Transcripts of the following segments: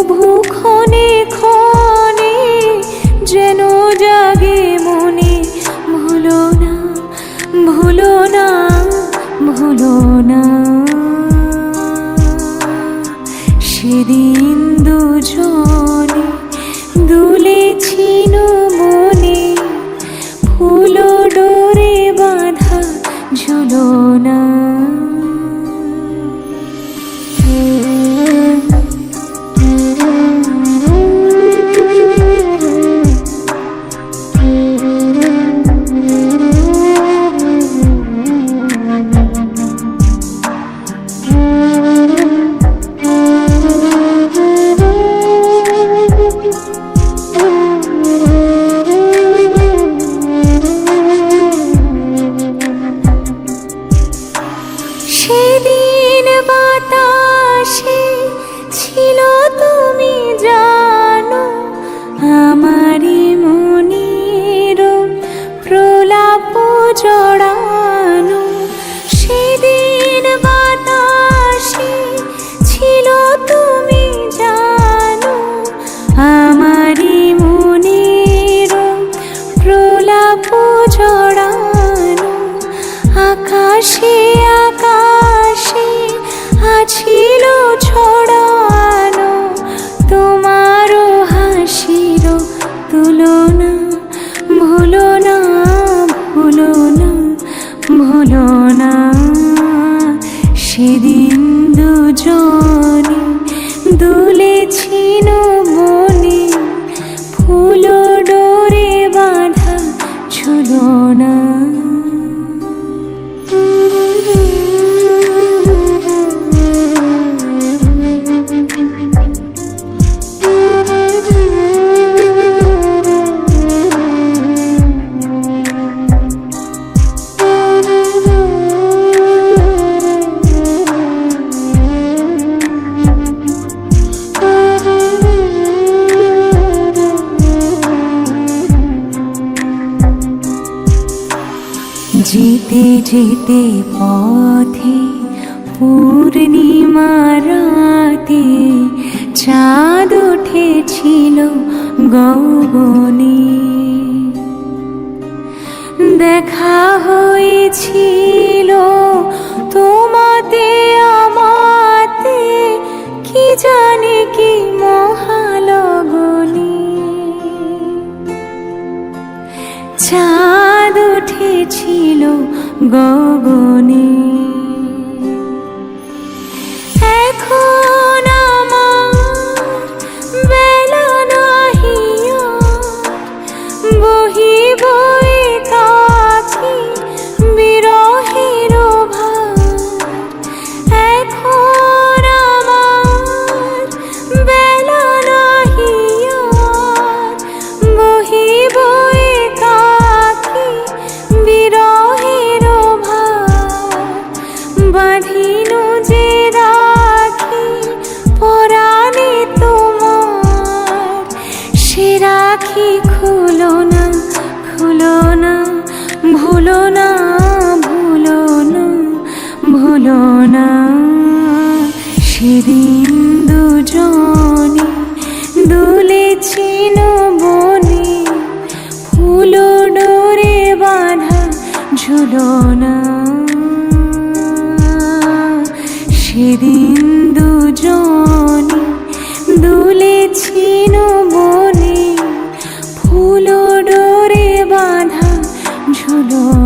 কভু ক্ষণে ক্ষণে যেন জাগে মনে ভুলো না ভুলো না ভুলো না। সেদিন যেতে পথে পূর্ণিমা রাতে চাঁদ উঠেছিল গগনে। দেখা হয়েছিল তোমাতে, আমাতে, কি জানে কি মহালগনে। চাঁদ উঠেছিল গগনে। এখন আমার বেলা নাহি আর, ঝুলনা সেদিন দুজন দুলেছিল বনে ফুল ডোরে বাঁধা ঝুলনা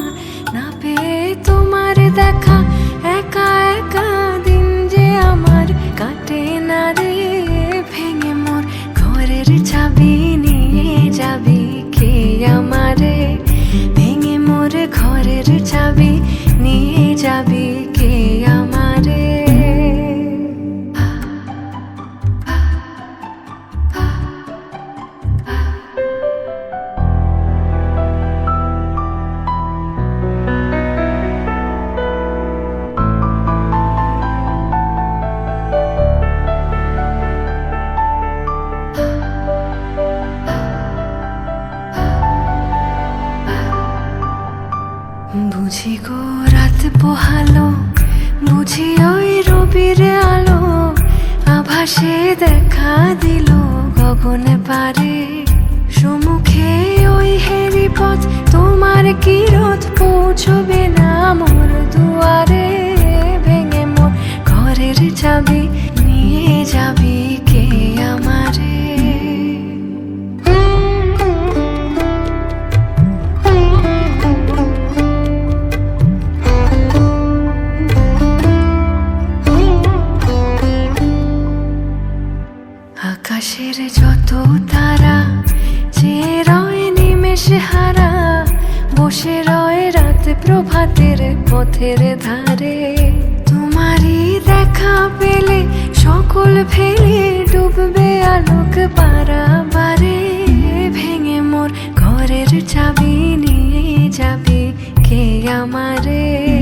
まな আর কি রোধ পৌঁছবে না মোর দুয়ারে? পথের ধারে তোমারই দেখা পেলে সকল ফেলে ডুববে আলোক পারাবারে ভেঙে মোর ঘরের চাবি নিয়ে যাবে কে আমারে?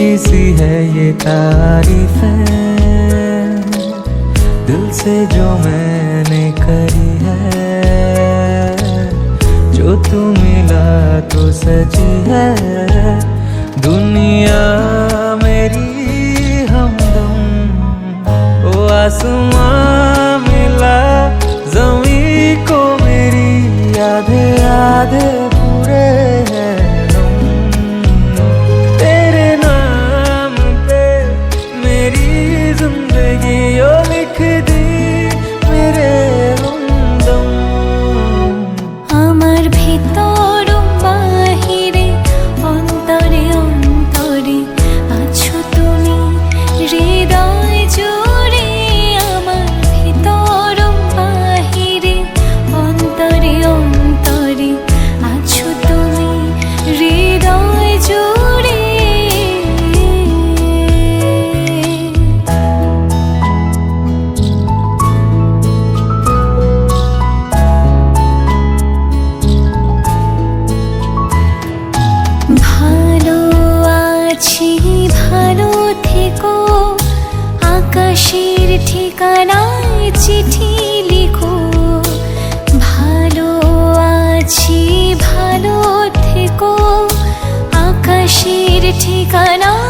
अच्छी सी है ये तारीफ़ दिल से जो मैंने करी है, जो तू मिला तो सच है। दुनिया मेरी हमदम, ओ आसमां मिला जमी को मेरी याद याद ठिकाना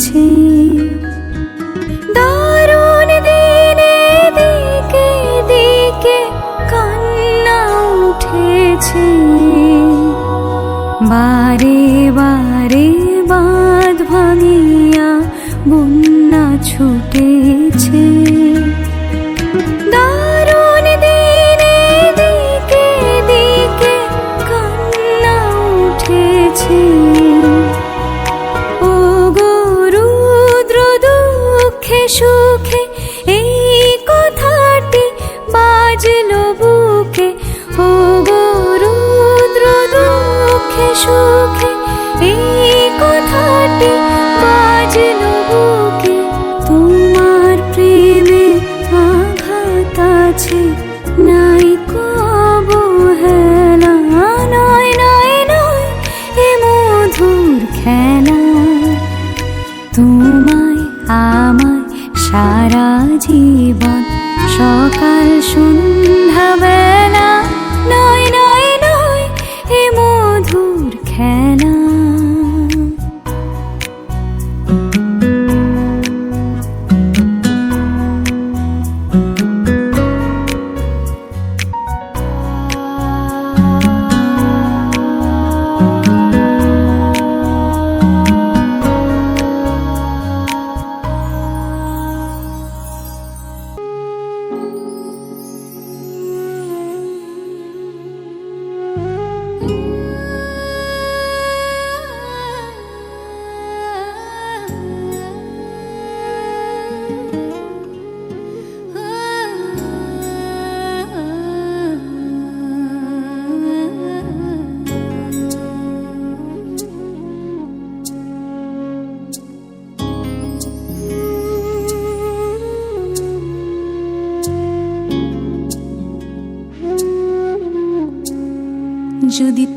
情。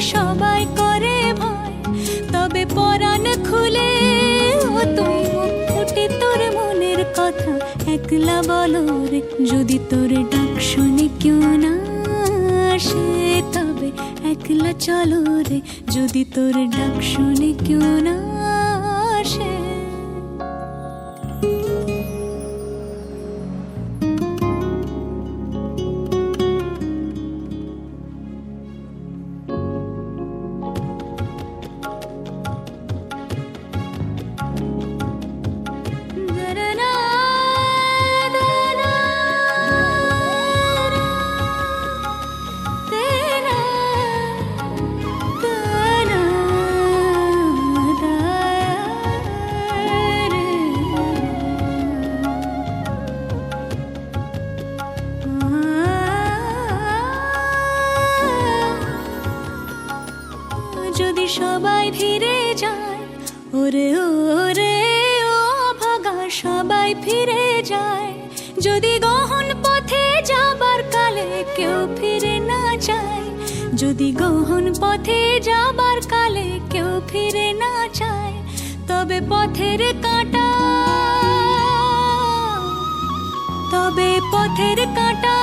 সবাই করে ভয়। তবে পরাণ খুলে তুই ফুটে তোর মনের কথা। একলা বলো রে, যদি তোর ডাক শুনে কেউ না আসে, তবে একলা চলো রে। যদি তোর ডাক শুনে কেউ না সবাই ফিরে যায়। ওরে ওরে, ও ভাগা, সবাই ফিরে যায়। যদি গহন পথে যাবার কালে কেউ ফিরে না যায়, যদি গহন পথে যাবার কালে কেউ ফিরে না যায়, তবে পথের কাঁটা, তবে পথের কাঁটা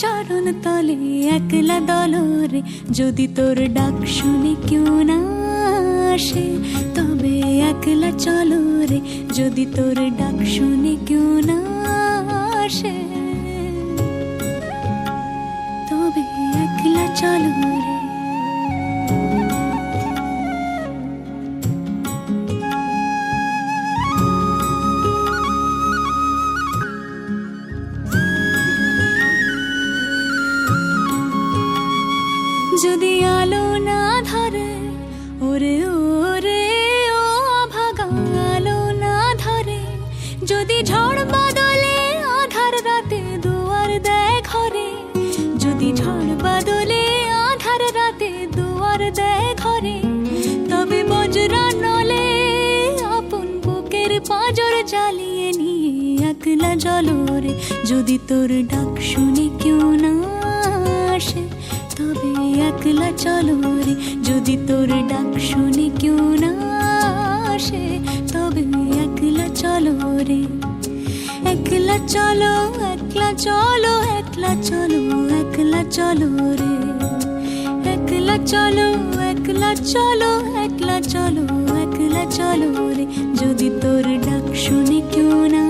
চরণ তলে একলা দলরে। যদি তোর ডাক শুনি কেউ না আসে, তবে একলা চলো রে যদি তোর ডাক শুনি কেউ না আসে, তবে একলা চলো রে জলরে, যদি তোর ডাক শুনে কেউ না আসে, তবে একলা চলো যদি তোর ডাক শুনে কেউ না আসে, তবে একলা চলো একলা চলো একলা চলো একলা চলো একলা চলো রে একলা চলো একলা চলো একলা চলো একলা চলো রে যদি তোর ডাক শুনে কেউ না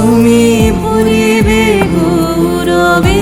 তুমি পুরিবে গৌরবে।